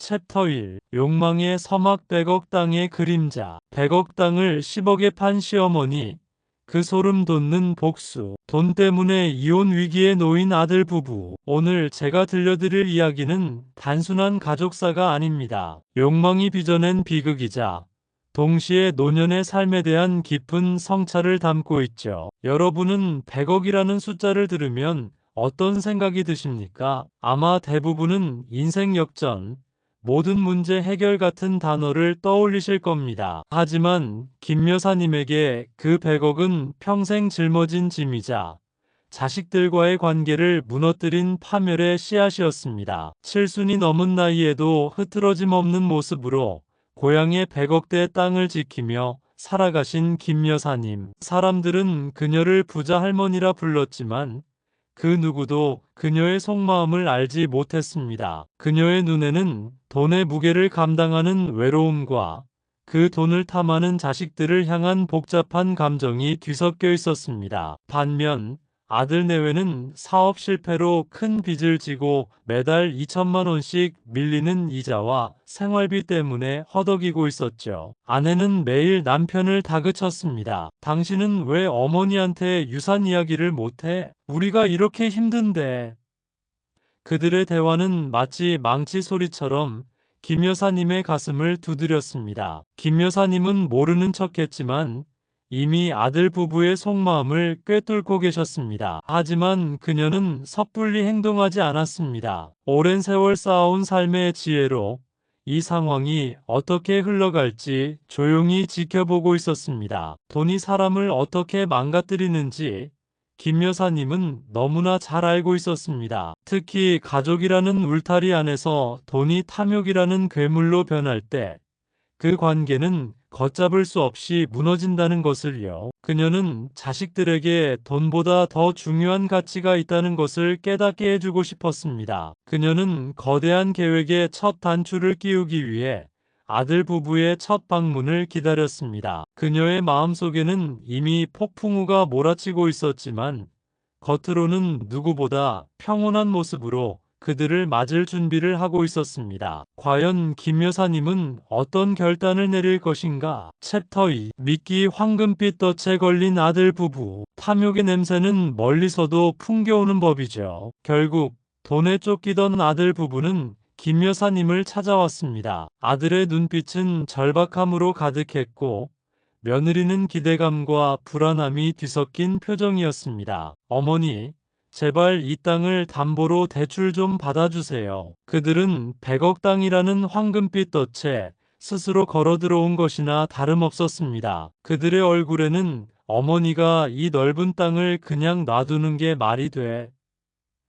챕터 1 욕망의 서막 100억 땅의 그림자 100억 땅을 10억에 판 시어머니 그 소름 돋는 복수 돈 때문에 이혼 위기에 놓인 아들 부부 오늘 제가 들려드릴 이야기는 단순한 가족사가 아닙니다. 욕망이 빚어낸 비극이자 동시에 노년의 삶에 대한 깊은 성찰을 담고 있죠. 여러분은 100억이라는 숫자를 들으면 어떤 생각이 드십니까? 아마 대부분은 인생 역전, 모든 문제 해결 같은 단어를 떠올리실 겁니다. 하지만 김 여사님에게 그 100억은 평생 짊어진 짐이자 자식들과의 관계를 무너뜨린 파멸의 씨앗이었습니다. 칠순이 넘은 나이에도 흐트러짐 없는 모습으로 고향의 100억대 땅을 지키며 살아가신 김 여사님. 사람들은 그녀를 부자 할머니라 불렀지만 그 누구도 그녀의 속마음을 알지 못했습니다. 그녀의 눈에는 돈의 무게를 감당하는 외로움과 그 돈을 탐하는 자식들을 향한 복잡한 감정이 뒤섞여 있었습니다. 반면 아들 내외는 사업 실패로 큰 빚을 지고 매달 2천만 원씩 밀리는 이자와 생활비 때문에 허덕이고 있었죠. 아내는 매일 남편을 다그쳤습니다. 당신은 왜 어머니한테 유산 이야기를 못해? 우리가 이렇게 힘든데. 그들의 대화는 마치 망치 소리처럼 김 여사님의 가슴을 두드렸습니다. 김 여사님은 모르는 척했지만 이미 아들 부부의 속마음을 꿰뚫고 계셨습니다. 하지만 그녀는 섣불리 행동하지 않았습니다. 오랜 세월 쌓아온 삶의 지혜로 이 상황이 어떻게 흘러갈지 조용히 지켜보고 있었습니다. 돈이 사람을 어떻게 망가뜨리는지 김 여사님은 너무나 잘 알고 있었습니다. 특히 가족이라는 울타리 안에서 돈이 탐욕이라는 괴물로 변할 때 그 관계는 걷잡을 수 없이 무너진다는 것을요. 그녀는 자식들에게 돈보다 더 중요한 가치가 있다는 것을 깨닫게 해주고 싶었습니다. 그녀는 거대한 계획의 첫 단추를 끼우기 위해 아들 부부의 첫 방문을 기다렸습니다. 그녀의 마음속에는 이미 폭풍우가 몰아치고 있었지만 겉으로는 누구보다 평온한 모습으로 그들을 맞을 준비를 하고 있었습니다. 과연 김 여사님은 어떤 결단을 내릴 것인가? 챕터 2 미끼 황금빛 덫에 걸린 아들 부부 탐욕의 냄새는 멀리서도 풍겨오는 법이죠. 결국 돈에 쫓기던 아들 부부는 김 여사님을 찾아왔습니다. 아들의 눈빛은 절박함으로 가득했고 며느리는 기대감과 불안함이 뒤섞인 표정이었습니다. 어머니, 제발 이 땅을 담보로 대출 좀 받아주세요. 그들은 100억 땅이라는 황금빛 덫에 스스로 걸어 들어온 것이나 다름없었습니다. 그들의 얼굴에는 어머니가 이 넓은 땅을 그냥 놔두는 게 말이 돼.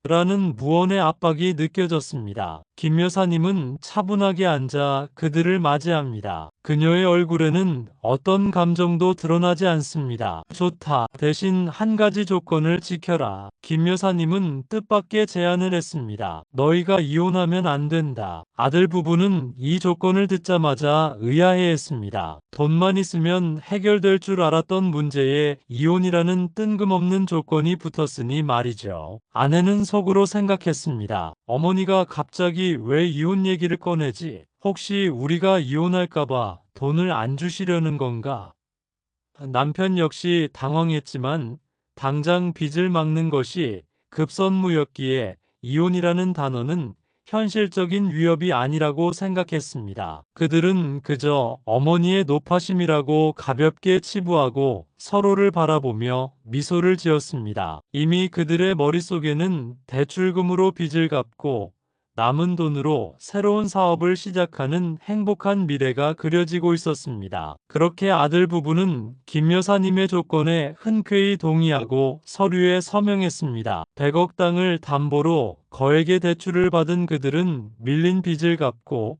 라는 무언의 압박이 느껴졌습니다. 김 여사님은 차분하게 앉아 그들을 맞이합니다. 그녀의 얼굴에는 어떤 감정도 드러나지 않습니다. 좋다. 대신 한 가지 조건을 지켜라. 김 여사님은 뜻밖의 제안을 했습니다. 너희가 이혼하면 안 된다. 아들 부부는 이 조건을 듣자마자 의아해했습니다. 돈만 있으면 해결될 줄 알았던 문제에 이혼이라는 뜬금없는 조건이 붙었으니 말이죠. 아내는 속으로 생각했습니다. 어머니가 갑자기 왜 이혼 얘기를 꺼내지? 혹시 우리가 이혼할까봐 돈을 안 주시려는 건가? 남편 역시 당황했지만 당장 빚을 막는 것이 급선무였기에 이혼이라는 단어는 현실적인 위협이 아니라고 생각했습니다. 그들은 그저 어머니의 노파심이라고 가볍게 치부하고 서로를 바라보며 미소를 지었습니다. 이미 그들의 머릿속에는 대출금으로 빚을 갚고 남은 돈으로 새로운 사업을 시작하는 행복한 미래가 그려지고 있었습니다. 그렇게 아들 부부는 김 여사님의 조건에 흔쾌히 동의하고 서류에 서명했습니다. 100억 땅을 담보로 거액의 대출을 받은 그들은 밀린 빚을 갚고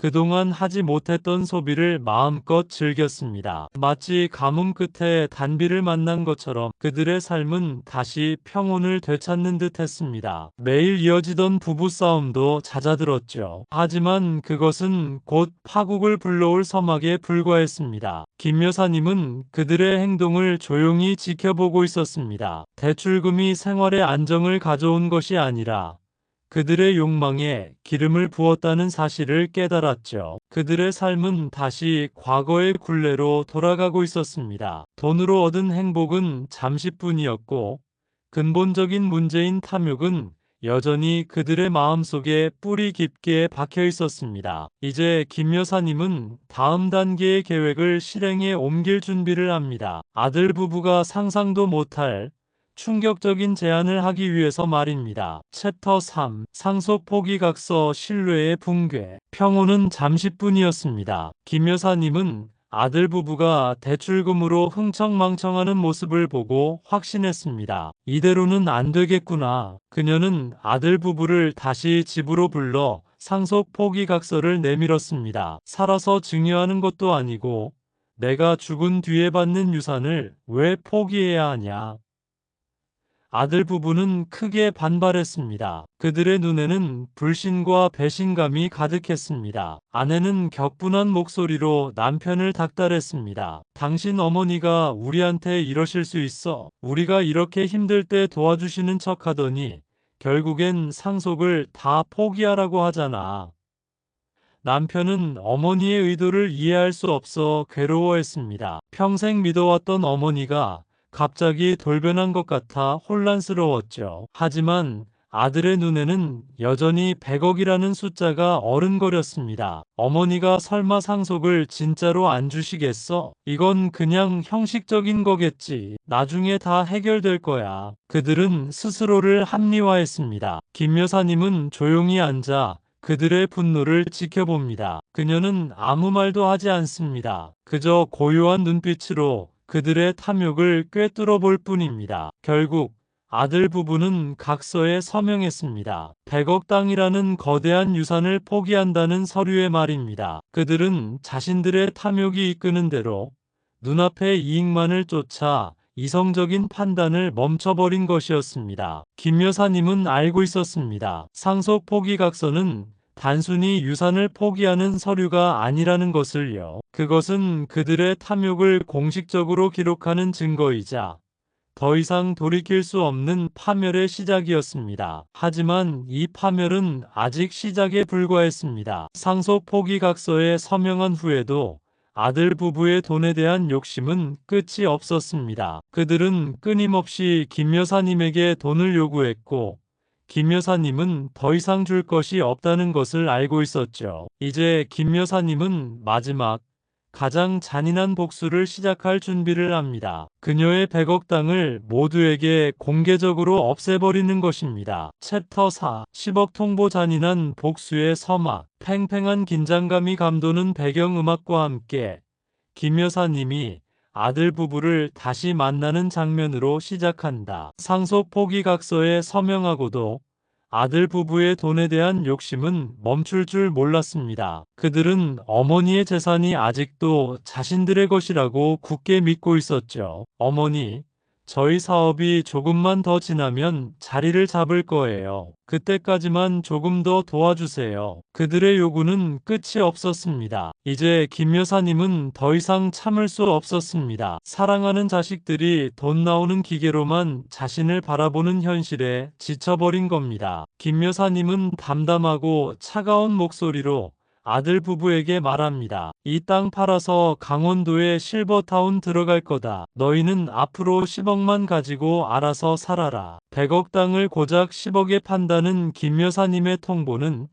그동안 하지 못했던 소비를 마음껏 즐겼습니다. 마치 가뭄 끝에 단비를 만난 것처럼 그들의 삶은 다시 평온을 되찾는 듯 했습니다. 매일 이어지던 부부싸움도 잦아들었죠. 하지만 그것은 곧 파국을 불러올 서막에 불과했습니다. 김 여사님은 그들의 행동을 조용히 지켜보고 있었습니다. 대출금이 생활의 안정을 가져온 것이 아니라 그들의 욕망에 기름을 부었다는 사실을 깨달았죠. 그들의 삶은 다시 과거의 굴레로 돌아가고 있었습니다. 돈으로 얻은 행복은 잠시뿐이었고 근본적인 문제인 탐욕은 여전히 그들의 마음속에 뿌리 깊게 박혀 있었습니다. 이제 김 여사님은 다음 단계의 계획을 실행에 옮길 준비를 합니다. 아들 부부가 상상도 못할 충격적인 제안을 하기 위해서 말입니다. 챕터 3 상속 포기각서 신뢰의 붕괴 평온은 잠시뿐이었습니다. 김 여사님은 아들 부부가 대출금으로 흥청망청하는 모습을 보고 확신했습니다. 이대로는 안 되겠구나. 그녀는 아들 부부를 다시 집으로 불러 상속 포기각서를 내밀었습니다. 살아서 증여하는 것도 아니고 내가 죽은 뒤에 받는 유산을 왜 포기해야 하냐. 아들 부부는 크게 반발했습니다. 그들의 눈에는 불신과 배신감이 가득했습니다. 아내는 격분한 목소리로 남편을 닥달했습니다. 당신 어머니가 우리한테 이러실 수 있어. 우리가 이렇게 힘들 때 도와주시는 척 하더니 결국엔 상속을 다 포기하라고 하잖아. 남편은 어머니의 의도를 이해할 수 없어 괴로워했습니다. 평생 믿어왔던 어머니가 갑자기 돌변한 것 같아 혼란스러웠죠. 하지만 아들의 눈에는 여전히 100억이라는 숫자가 어른거렸습니다. 어머니가 설마 상속을 진짜로 안 주시겠어? 이건 그냥 형식적인 거겠지. 나중에 다 해결될 거야. 그들은 스스로를 합리화했습니다. 김 여사님은 조용히 앉아 그들의 분노를 지켜봅니다. 그녀는 아무 말도 하지 않습니다. 그저 고요한 눈빛으로 그들의 탐욕을 꿰뚫어 볼 뿐입니다. 결국 아들 부부는 각서에 서명했습니다. 100억 땅이라는 거대한 유산을 포기한다는 서류의 말입니다. 그들은 자신들의 탐욕이 이끄는 대로 눈앞의 이익만을 쫓아 이성적인 판단을 멈춰버린 것이었습니다. 김 여사님은 알고 있었습니다. 상속 포기 각서는 단순히 유산을 포기하는 서류가 아니라는 것을요. 그것은 그들의 탐욕을 공식적으로 기록하는 증거이자 더 이상 돌이킬 수 없는 파멸의 시작이었습니다. 하지만 이 파멸은 아직 시작에 불과했습니다. 상속 포기 각서에 서명한 후에도 아들 부부의 돈에 대한 욕심은 끝이 없었습니다. 그들은 끊임없이 김 여사님에게 돈을 요구했고 김 여사님은 더 이상 줄 것이 없다는 것을 알고 있었죠. 이제 김 여사님은 마지막 가장 잔인한 복수를 시작할 준비를 합니다. 그녀의 100억 땅을 모두에게 공개적으로 없애버리는 것입니다. 챕터 4 10억 통보 잔인한 복수의 서막 팽팽한 긴장감이 감도는 배경음악과 함께 김 여사님이 아들 부부를 다시 만나는 장면으로 시작한다. 상속 포기각서에 서명하고도 아들 부부의 돈에 대한 욕심은 멈출 줄 몰랐습니다. 그들은 어머니의 재산이 아직도 자신들의 것이라고 굳게 믿고 있었죠. 어머니, 저희 사업이 조금만 더 지나면 자리를 잡을 거예요. 그때까지만 조금 더 도와주세요. 그들의 요구는 끝이 없었습니다. 이제 김 여사님은 더 이상 참을 수 없었습니다. 사랑하는 자식들이 돈 나오는 기계로만 자신을 바라보는 현실에 지쳐버린 겁니다. 김 여사님은 담담하고 차가운 목소리로 아들 부부에게 말합니다. 이 땅 팔아서 강원도에 실버타운 들어갈 거다. 너희는 앞으로 10억만 가지고 알아서 살아라. 100억 땅을 고작 10억에 판다는 김 여사님의 통보는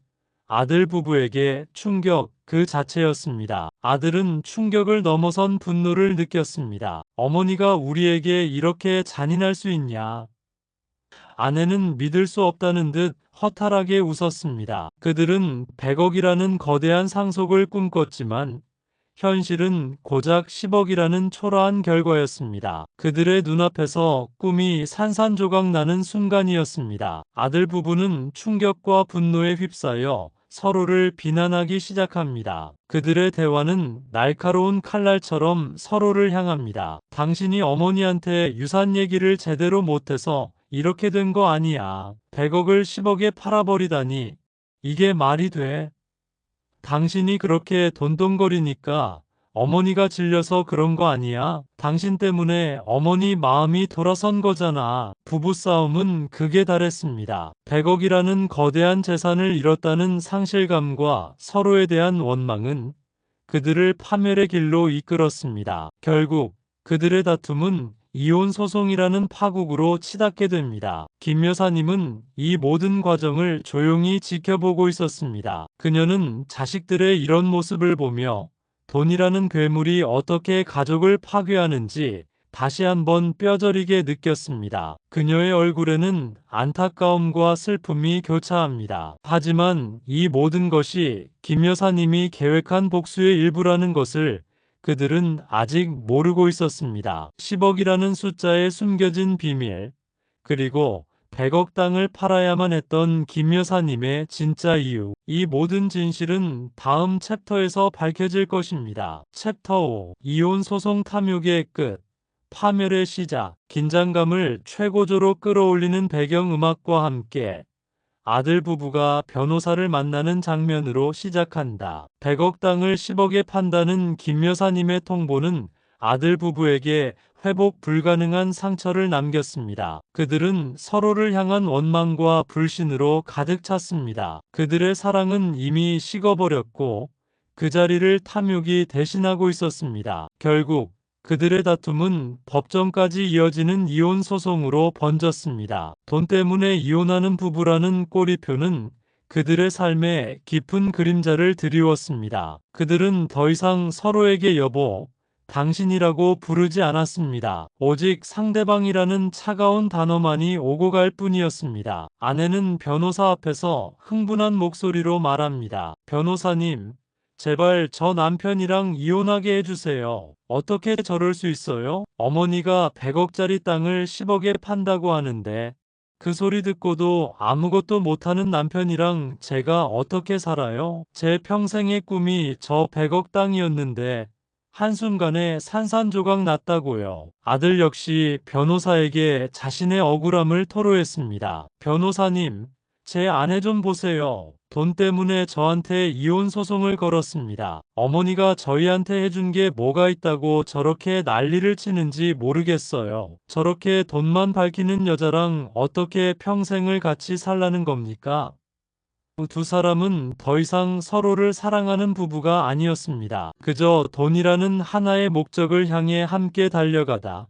아들 부부에게 충격 그 자체였습니다. 아들은 충격을 넘어선 분노를 느꼈습니다. 어머니가 우리에게 이렇게 잔인할 수 있냐. 아내는 믿을 수 없다는 듯 허탈하게 웃었습니다. 그들은 100억이라는 거대한 상속을 꿈꿨지만 현실은 고작 10억이라는 초라한 결과였습니다. 그들의 눈앞에서 꿈이 산산조각 나는 순간이었습니다. 아들 부부는 충격과 분노에 휩싸여 서로를 비난하기 시작합니다. 그들의 대화는 날카로운 칼날처럼 서로를 향합니다. 당신이 어머니한테 유산 얘기를 제대로 못해서 이렇게 된 거 아니야. 100억을 10억에 팔아버리다니. 이게 말이 돼? 당신이 그렇게 돈돈거리니까 어머니가 질려서 그런 거 아니야? 당신 때문에 어머니 마음이 돌아선 거잖아. 부부싸움은 극에 달했습니다. 100억이라는 거대한 재산을 잃었다는 상실감과 서로에 대한 원망은 그들을 파멸의 길로 이끌었습니다. 결국 그들의 다툼은 이혼 소송이라는 파국으로 치닫게 됩니다. 김 여사님은 이 모든 과정을 조용히 지켜보고 있었습니다. 그녀는 자식들의 이런 모습을 보며 돈이라는 괴물이 어떻게 가족을 파괴하는지 다시 한번 뼈저리게 느꼈습니다. 그녀의 얼굴에는 안타까움과 슬픔이 교차합니다. 하지만 이 모든 것이 김 여사님이 계획한 복수의 일부라는 것을 그들은 아직 모르고 있었습니다. 10억이라는 숫자에 숨겨진 비밀, 그리고 100억 땅을 팔아야만 했던 김 여사님의 진짜 이유. 이 모든 진실은 다음 챕터에서 밝혀질 것입니다. 챕터 5. 이혼 소송 탐욕의 끝. 파멸의 시작. 긴장감을 최고조로 끌어올리는 배경음악과 함께 아들 부부가 변호사를 만나는 장면으로 시작한다. 100억 땅을 10억에 판다는 김 여사님의 통보는 아들 부부에게 회복 불가능한 상처를 남겼습니다. 그들은 서로를 향한 원망과 불신으로 가득 찼습니다. 그들의 사랑은 이미 식어버렸고 그 자리를 탐욕이 대신하고 있었습니다. 결국 그들의 다툼은 법정까지 이어지는 이혼 소송으로 번졌습니다. 돈 때문에 이혼하는 부부라는 꼬리표는 그들의 삶에 깊은 그림자를 드리웠습니다. 그들은 더 이상 서로에게 여보, 당신이라고 부르지 않았습니다. 오직 상대방이라는 차가운 단어만이 오고 갈 뿐이었습니다. 아내는 변호사 앞에서 흥분한 목소리로 말합니다. 변호사님, 제발 저 남편이랑 이혼하게 해주세요. 어떻게 저럴 수 있어요? 어머니가 100억짜리 땅을 10억에 판다고 하는데 그 소리 듣고도 아무것도 못하는 남편이랑 제가 어떻게 살아요? 제 평생의 꿈이 저 100억 땅이었는데 한순간에 산산조각 났다고요. 아들 역시 변호사에게 자신의 억울함을 토로했습니다. 변호사님, 제 아내 좀 보세요. 돈 때문에 저한테 이혼 소송을 걸었습니다. 어머니가 저희한테 해준 게 뭐가 있다고 저렇게 난리를 치는지 모르겠어요. 저렇게 돈만 밝히는 여자랑 어떻게 평생을 같이 살라는 겁니까? 두 사람은 더 이상 서로를 사랑하는 부부가 아니었습니다. 그저 돈이라는 하나의 목적을 향해 함께 달려가다.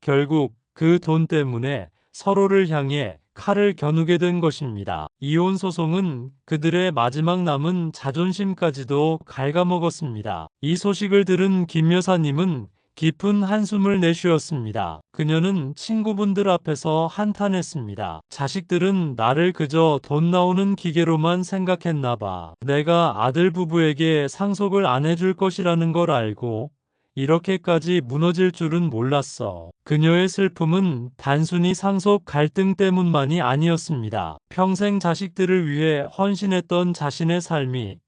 결국 그 돈 때문에 서로를 향해 칼을 겨누게 된 것입니다. 이혼 소송은 그들의 마지막 남은 자존심까지도 갉아먹었습니다. 이 소식을 들은 김 여사님은 깊은 한숨을 내쉬었습니다. 그녀는 친구분들 앞에서 한탄했습니다. 자식들은 나를 그저 돈 나오는 기계로만 생각했나 봐. 내가 아들 부부에게 상속을 안 해줄 것이라는 걸 알고 이렇게까지 무너질 줄은 몰랐어. 그녀의 슬픔은 단순히 상속 갈등 때문만이 아니었습니다. 평생 자식들을 위해 헌신했던 자신의 삶이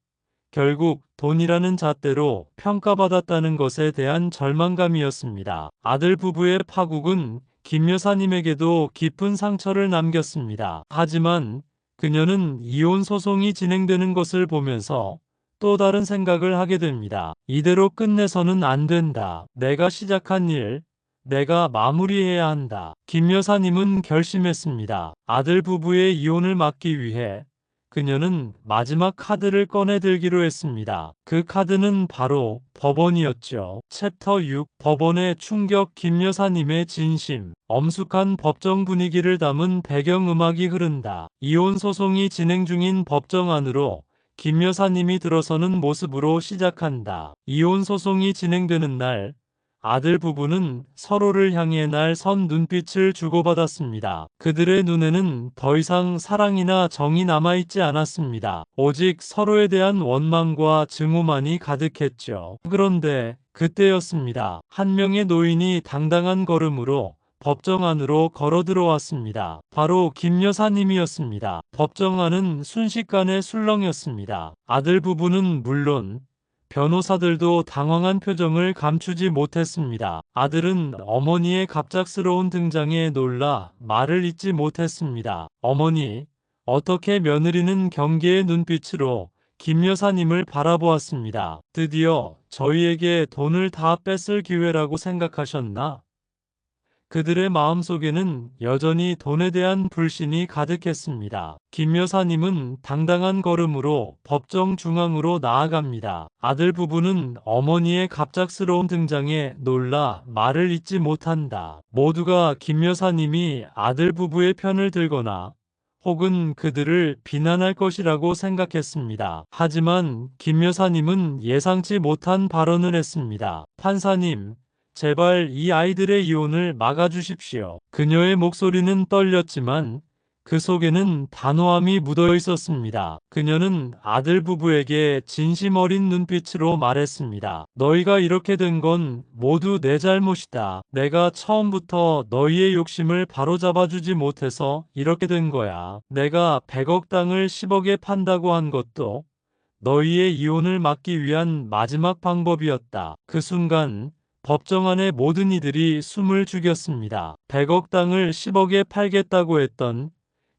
결국 돈이라는 잣대로 평가받았다는 것에 대한 절망감이었습니다. 아들 부부의 파국은 김 여사님에게도 깊은 상처를 남겼습니다. 하지만 그녀는 이혼 소송이 진행되는 것을 보면서 또 다른 생각을 하게 됩니다. 이대로 끝내서는 안 된다. 내가 시작한 일, 내가 마무리해야 한다. 김 여사님은 결심했습니다. 아들 부부의 이혼을 막기 위해 그녀는 마지막 카드를 꺼내 들기로 했습니다. 그 카드는 바로 법원이었죠. 챕터 6 법원의 충격 김 여사님의 진심 엄숙한 법정 분위기를 담은 배경음악이 흐른다. 이혼 소송이 진행 중인 법정 안으로 김 여사님이 들어서는 모습으로 시작한다. 이혼 소송이 진행되는 날 아들 부부는 서로를 향해 날 선 눈빛을 주고받았습니다. 그들의 눈에는 더 이상 사랑이나 정이 남아있지 않았습니다. 오직 서로에 대한 원망과 증오만이 가득했죠. 그런데 그때였습니다. 한 명의 노인이 당당한 걸음으로 법정 안으로 걸어 들어왔습니다. 바로 김 여사님이었습니다. 법정 안은 순식간에 술렁였습니다. 아들 부부는 물론 변호사들도 당황한 표정을 감추지 못했습니다. 아들은 어머니의 갑작스러운 등장에 놀라 말을 잇지 못했습니다. 어머니, 어떻게 며느리는 경계의 눈빛으로 김 여사님을 바라보았습니다. 드디어 저희에게 돈을 다 뺏을 기회라고 생각하셨나? 그들의 마음속에는 여전히 돈에 대한 불신이 가득했습니다. 김 여사님은 당당한 걸음으로 법정 중앙으로 나아갑니다. 아들 부부는 어머니의 갑작스러운 등장에 놀라 말을 잇지 못한다. 모두가 김 여사님이 아들 부부의 편을 들거나 혹은 그들을 비난할 것이라고 생각했습니다. 하지만 김 여사님은 예상치 못한 발언을 했습니다. 판사님, 제발 이 아이들의 이혼을 막아주십시오. 그녀의 목소리는 떨렸지만 그 속에는 단호함이 묻어 있었습니다. 그녀는 아들 부부에게 진심 어린 눈빛으로 말했습니다. 너희가 이렇게 된 건 모두 내 잘못이다. 내가 처음부터 너희의 욕심을 바로잡아주지 못해서 이렇게 된 거야. 내가 100억 땅을 10억에 판다고 한 것도 너희의 이혼을 막기 위한 마지막 방법이었다. 그 순간 법정 안의 모든 이들이 숨을 죽였습니다. 100억 땅을 10억에 팔겠다고 했던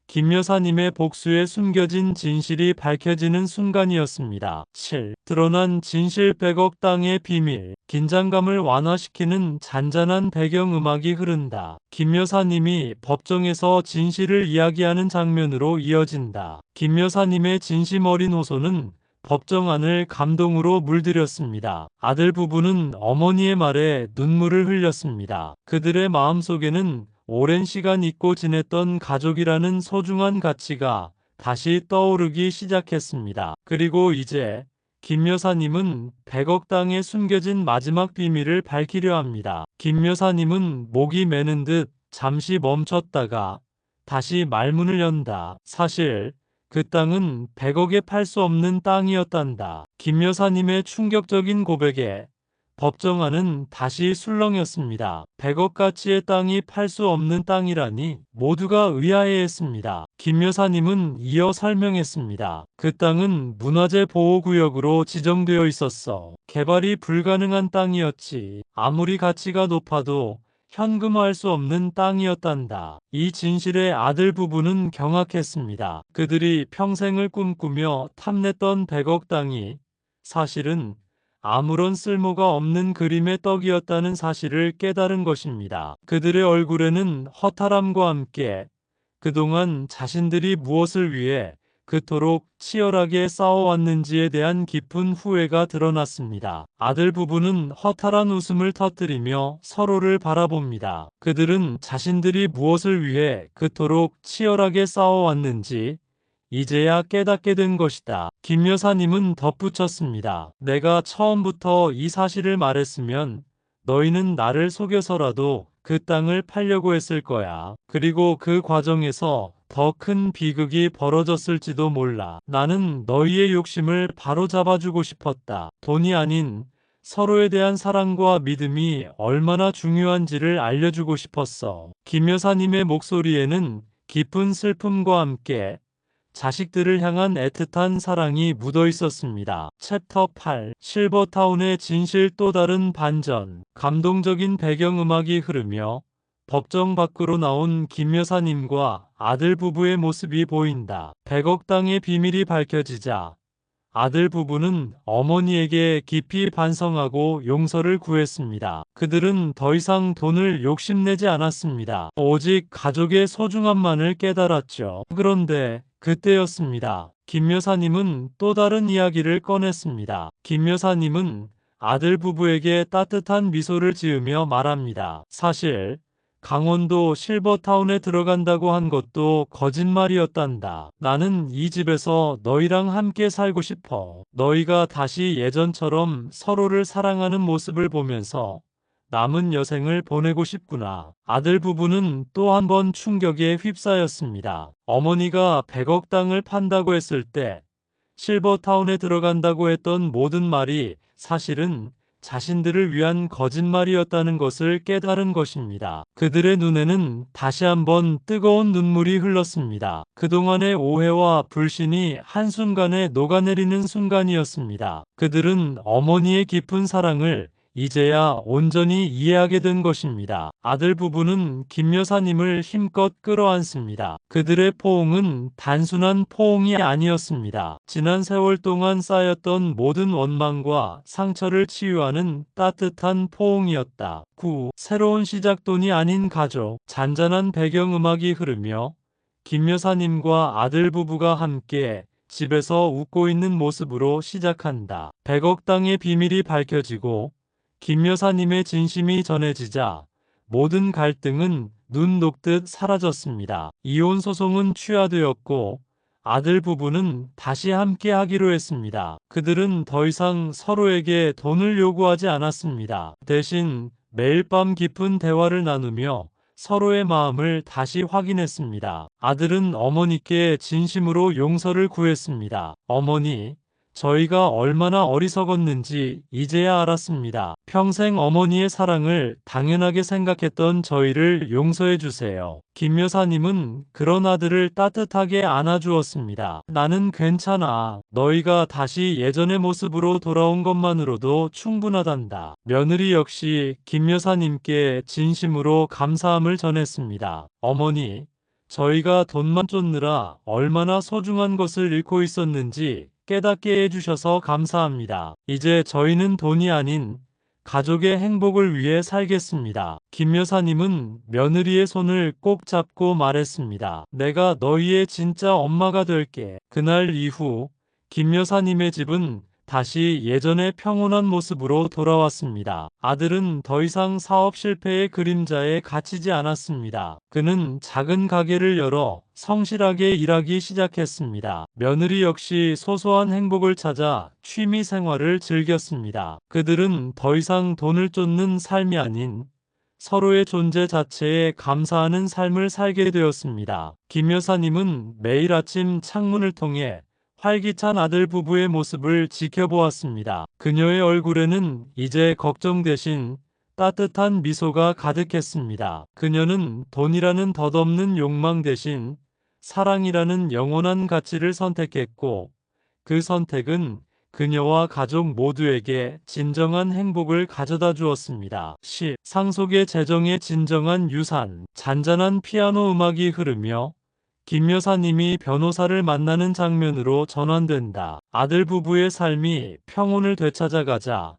김 여사님의 복수에 숨겨진 진실이 밝혀지는 순간이었습니다. 7. 드러난 진실 100억 땅의 비밀. 긴장감을 완화시키는 잔잔한 배경음악이 흐른다. 김 여사님이 법정에서 진실을 이야기하는 장면으로 이어진다. 김 여사님의 진심 어린 호소는 법정 안을 감동으로 물들였습니다. 아들 부부는 어머니의 말에 눈물을 흘렸습니다. 그들의 마음속에는 오랜 시간 잊고 지냈던 가족이라는 소중한 가치가 다시 떠오르기 시작했습니다. 그리고 이제 김 여사님은 100억 땅에 숨겨진 마지막 비밀을 밝히려 합니다. 김 여사님은 목이 매는 듯 잠시 멈췄다가 다시 말문을 연다. 사실 그 땅은 100억에 팔 수 없는 땅이었단다. 김 여사님의 충격적인 고백에 법정안은 다시 술렁였습니다. 100억 가치의 땅이 팔 수 없는 땅이라니 모두가 의아해했습니다. 김 여사님은 이어 설명했습니다. 그 땅은 문화재 보호구역으로 지정되어 있었어. 개발이 불가능한 땅이었지. 아무리 가치가 높아도 현금화할 수 없는 땅이었단다. 이 진실에 아들 부부는 경악했습니다. 그들이 평생을 꿈꾸며 탐냈던 100억 땅이 사실은 아무런 쓸모가 없는 그림의 떡이었다는 사실을 깨달은 것입니다. 그들의 얼굴에는 허탈함과 함께 그동안 자신들이 무엇을 위해 그토록 치열하게 싸워왔는지에 대한 깊은 후회가 드러났습니다. 아들 부부는 허탈한 웃음을 터뜨리며 서로를 바라봅니다. 그들은 자신들이 무엇을 위해 그토록 치열하게 싸워왔는지 이제야 깨닫게 된 것이다. 김 여사님은 덧붙였습니다. 내가 처음부터 이 사실을 말했으면 너희는 나를 속여서라도 그 땅을 팔려고 했을 거야. 그리고 그 과정에서 더 큰 비극이 벌어졌을지도 몰라. 나는 너희의 욕심을 바로잡아주고 싶었다. 돈이 아닌 서로에 대한 사랑과 믿음이 얼마나 중요한지를 알려주고 싶었어. 김 여사님의 목소리에는 깊은 슬픔과 함께 자식들을 향한 애틋한 사랑이 묻어 있었습니다. 챕터 8 실버타운의 진실 또 다른 반전 감동적인 배경음악이 흐르며 법정 밖으로 나온 김 여사님과 아들 부부의 모습이 보인다. 100억 땅의 비밀이 밝혀지자 아들 부부는 어머니에게 깊이 반성하고 용서를 구했습니다. 그들은 더 이상 돈을 욕심내지 않았습니다. 오직 가족의 소중함만을 깨달았죠. 그런데 그때였습니다. 김 여사님은 또 다른 이야기를 꺼냈습니다. 김 여사님은 아들 부부에게 따뜻한 미소를 지으며 말합니다. 사실 강원도 실버타운에 들어간다고 한 것도 거짓말이었단다. 나는 이 집에서 너희랑 함께 살고 싶어. 너희가 다시 예전처럼 서로를 사랑하는 모습을 보면서 남은 여생을 보내고 싶구나. 아들 부부는 또 한 번 충격에 휩싸였습니다. 어머니가 100억 땅을 판다고 했을 때 실버타운에 들어간다고 했던 모든 말이 사실은 자신들을 위한 거짓말이었다는 것을 깨달은 것입니다. 그들의 눈에는 다시 한번 뜨거운 눈물이 흘렀습니다. 그동안의 오해와 불신이 한순간에 녹아내리는 순간이었습니다. 그들은 어머니의 깊은 사랑을 이제야 온전히 이해하게 된 것입니다. 아들 부부는 김 여사님을 힘껏 끌어안습니다. 그들의 포옹은 단순한 포옹이 아니었습니다. 지난 세월 동안 쌓였던 모든 원망과 상처를 치유하는 따뜻한 포옹이었다. 9. 새로운 시작돈이 아닌 가족. 잔잔한 배경음악이 흐르며 김 여사님과 아들 부부가 함께 집에서 웃고 있는 모습으로 시작한다. 100억 땅의 비밀이 밝혀지고 김 여사님의 진심이 전해지자 모든 갈등은 눈 녹듯 사라졌습니다. 이혼 소송은 취하되었고 아들 부부는 다시 함께 하기로 했습니다. 그들은 더 이상 서로에게 돈을 요구하지 않았습니다. 대신 매일 밤 깊은 대화를 나누며 서로의 마음을 다시 확인했습니다. 아들은 어머니께 진심으로 용서를 구했습니다. 어머니, 저희가 얼마나 어리석었는지 이제야 알았습니다. 평생 어머니의 사랑을 당연하게 생각했던 저희를 용서해 주세요. 김 여사님은 그런 아들을 따뜻하게 안아주었습니다. 나는 괜찮아. 너희가 다시 예전의 모습으로 돌아온 것만으로도 충분하단다. 며느리 역시 김 여사님께 진심으로 감사함을 전했습니다. 어머니, 저희가 돈만 쫓느라 얼마나 소중한 것을 잃고 있었는지 깨닫게 해주셔서 감사합니다. 이제 저희는 돈이 아닌 가족의 행복을 위해 살겠습니다. 김 여사님은 며느리의 손을 꼭 잡고 말했습니다. 내가 너희의 진짜 엄마가 될게. 그날 이후 김 여사님의 집은 다시 예전의 평온한 모습으로 돌아왔습니다. 아들은 더 이상 사업 실패의 그림자에 갇히지 않았습니다. 그는 작은 가게를 열어 성실하게 일하기 시작했습니다. 며느리 역시 소소한 행복을 찾아 취미 생활을 즐겼습니다. 그들은 더 이상 돈을 쫓는 삶이 아닌 서로의 존재 자체에 감사하는 삶을 살게 되었습니다. 김 여사님은 매일 아침 창문을 통해 활기찬 아들 부부의 모습을 지켜보았습니다. 그녀의 얼굴에는 이제 걱정 대신 따뜻한 미소가 가득했습니다. 그녀는 돈이라는 덧없는 욕망 대신 사랑이라는 영원한 가치를 선택했고 그 선택은 그녀와 가족 모두에게 진정한 행복을 가져다 주었습니다. 10. 상속의 재정의 진정한 유산 잔잔한 피아노 음악이 흐르며 김 여사님이 변호사를 만나는 장면으로 전환된다. 아들 부부의 삶이 평온을 되찾아가자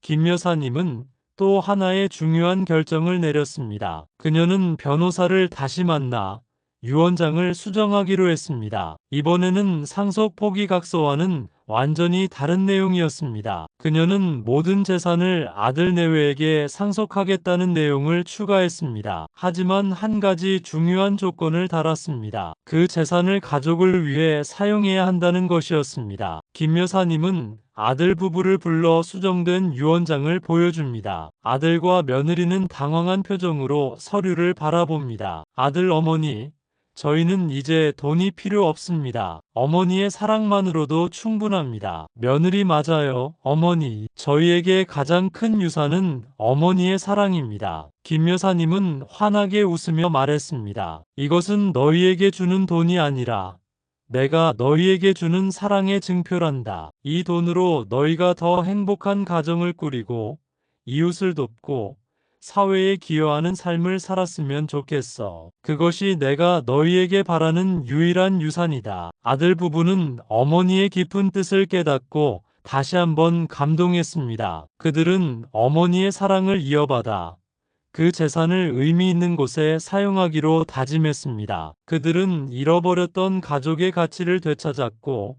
김 여사님은 또 하나의 중요한 결정을 내렸습니다. 그녀는 변호사를 다시 만나 유언장을 수정하기로 했습니다. 이번에는 상속 포기각서와는 완전히 다른 내용이었습니다. 그녀는 모든 재산을 아들 내외에게 상속하겠다는 내용을 추가했습니다. 하지만 한 가지 중요한 조건을 달았습니다. 그 재산을 가족을 위해 사용해야 한다는 것이었습니다. 김 여사님은 아들 부부를 불러 수정된 유언장을 보여줍니다. 아들과 며느리는 당황한 표정으로 서류를 바라봅니다. 아들 어머니, 저희는 이제 돈이 필요 없습니다. 어머니의 사랑만으로도 충분합니다. 며느리 맞아요. 어머니. 저희에게 가장 큰 유산은 어머니의 사랑입니다. 김 여사님은 환하게 웃으며 말했습니다. 이것은 너희에게 주는 돈이 아니라 내가 너희에게 주는 사랑의 증표란다. 이 돈으로 너희가 더 행복한 가정을 꾸리고 이웃을 돕고 사회에 기여하는 삶을 살았으면 좋겠어. 그것이 내가 너희에게 바라는 유일한 유산이다. 아들 부부는 어머니의 깊은 뜻을 깨닫고 다시 한번 감동했습니다. 그들은 어머니의 사랑을 이어받아 그 재산을 의미 있는 곳에 사용하기로 다짐했습니다. 그들은 잃어버렸던 가족의 가치를 되찾았고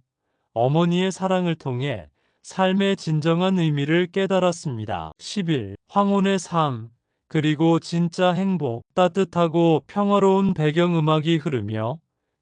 어머니의 사랑을 통해 삶의 진정한 의미를 깨달았습니다. 10일 황혼의 삶 그리고 진짜 행복 따뜻하고 평화로운 배경음악이 흐르며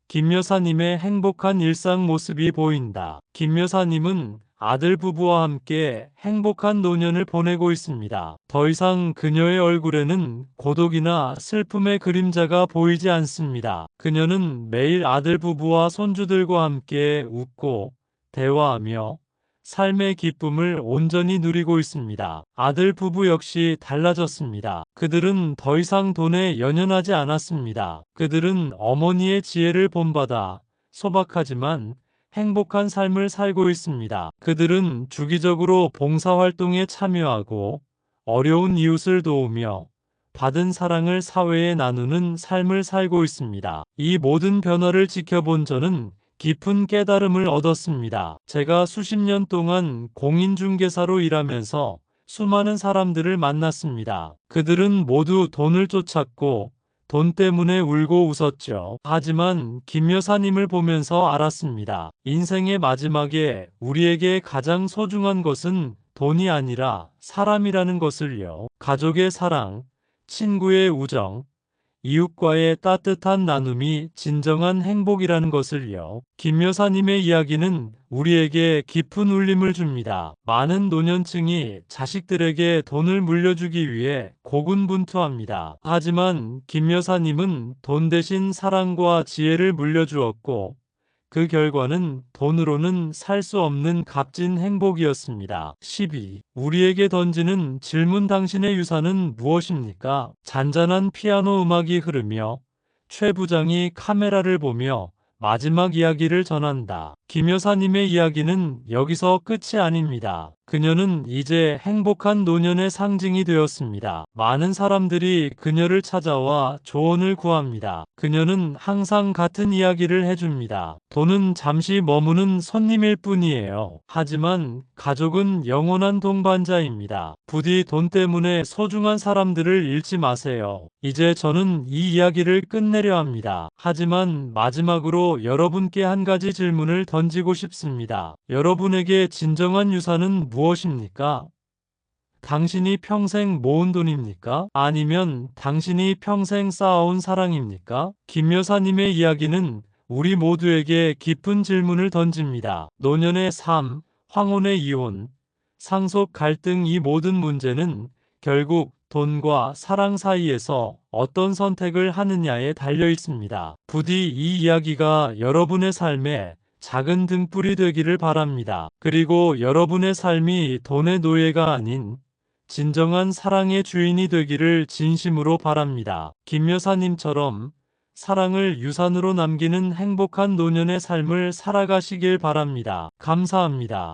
김 여사님의 행복한 일상 모습이 보인다. 김 여사님은 아들 부부와 함께 행복한 노년을 보내고 있습니다. 더 이상 그녀의 얼굴에는 고독이나 슬픔의 그림자가 보이지 않습니다. 그녀는 매일 아들 부부와 손주들과 함께 웃고 대화하며 삶의 기쁨을 온전히 누리고 있습니다. 아들 부부 역시 달라졌습니다. 그들은 더 이상 돈에 연연하지 않았습니다. 그들은 어머니의 지혜를 본받아 소박하지만 행복한 삶을 살고 있습니다. 그들은 주기적으로 봉사활동에 참여하고 어려운 이웃을 도우며 받은 사랑을 사회에 나누는 삶을 살고 있습니다. 이 모든 변화를 지켜본 저는 깊은 깨달음을 얻었습니다. 제가 수십 년 동안 공인중개사로 일하면서 수많은 사람들을 만났습니다. 그들은 모두 돈을 쫓았고 돈 때문에 울고 웃었죠. 하지만 김 여사님을 보면서 알았습니다. 인생의 마지막에 우리에게 가장 소중한 것은 돈이 아니라 사람이라는 것을요. 가족의 사랑, 친구의 우정, 이웃과의 따뜻한 나눔이 진정한 행복이라는 것을요. 김 여사님의 이야기는 우리에게 깊은 울림을 줍니다. 많은 노년층이 자식들에게 돈을 물려주기 위해 고군분투합니다. 하지만 김 여사님은 돈 대신 사랑과 지혜를 물려주었고 그 결과는 돈으로는 살 수 없는 값진 행복이었습니다. 12. 우리에게 던지는 질문 당신의 유산은 무엇입니까? 잔잔한 피아노 음악이 흐르며 최 부장이 카메라를 보며 마지막 이야기를 전한다. 김 여사님의 이야기는 여기서 끝이 아닙니다. 그녀는 이제 행복한 노년의 상징이 되었습니다. 많은 사람들이 그녀를 찾아와 조언을 구합니다. 그녀는 항상 같은 이야기를 해줍니다. 돈은 잠시 머무는 손님일 뿐이에요. 하지만 가족은 영원한 동반자입니다. 부디 돈 때문에 소중한 사람들을 잃지 마세요. 이제 저는 이 이야기를 끝내려 합니다. 하지만 마지막으로 여러분께 한 가지 질문을 던지고 싶습니다. 여러분에게 진정한 유산은 무엇입니까? 당신이 평생 모은 돈입니까? 아니면 당신이 평생 쌓아온 사랑입니까? 김 여사님의 이야기는 우리 모두에게 깊은 질문을 던집니다. 노년의 삶, 황혼의 이혼, 상속 갈등 이 모든 문제는 결국 돈과 사랑 사이에서 어떤 선택을 하느냐에 달려 있습니다. 부디 이 이야기가 여러분의 삶에 작은 등불이 되기를 바랍니다. 그리고 여러분의 삶이 돈의 노예가 아닌 진정한 사랑의 주인이 되기를 진심으로 바랍니다. 김 여사님처럼 사랑을 유산으로 남기는 행복한 노년의 삶을 살아가시길 바랍니다. 감사합니다.